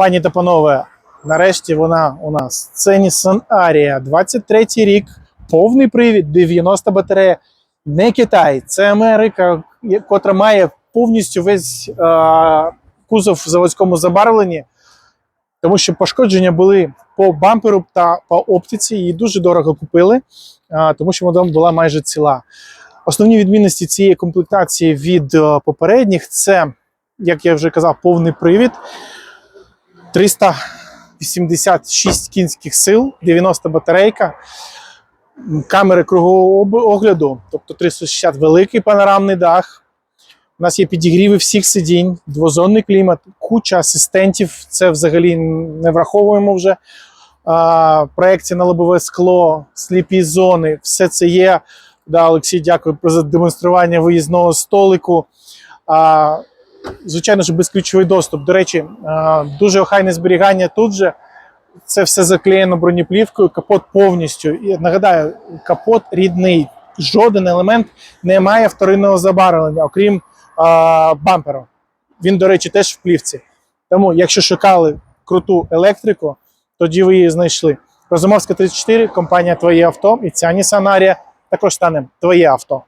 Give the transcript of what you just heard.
Пані та панове, нарешті вона у нас. Це Nissan Aria, 23 рік, повний привід, 90 батарея. Не Китай, це Америка, котра має повністю весь е, кузов в заводському забарвленні, тому що пошкодження були по бамперу та по оптиці. Її дуже дорого купили, е, тому що вона була майже ціла. Основні відмінності цієї комплектації від попередніх це, як я вже казав, повний привід. 386 кінських сил, 90 батарейка, камери кругового огляду, тобто 360 великий панорамний дах. У нас є підігріви всіх сидінь, двозонний клімат, куча асистентів. Це взагалі не враховуємо вже. Проекція на лобове скло, сліпі зони, все це є. Да, Олексій, дякую за демонстрування виїзного столику. А, звичайно ж, безключовий доступ. До речі, дуже охайне зберігання тут же. Це все заклеєно бронеплівкою, капот повністю. І нагадаю, капот рідний. Жоден елемент не має вторинного забарвлення, окрім а, бамперу. Він, до речі, теж в плівці. Тому, якщо шукали круту електрику, тоді ви її знайшли. Розумовська 34, компанія Твоє авто і ця Aria також стане твоє авто.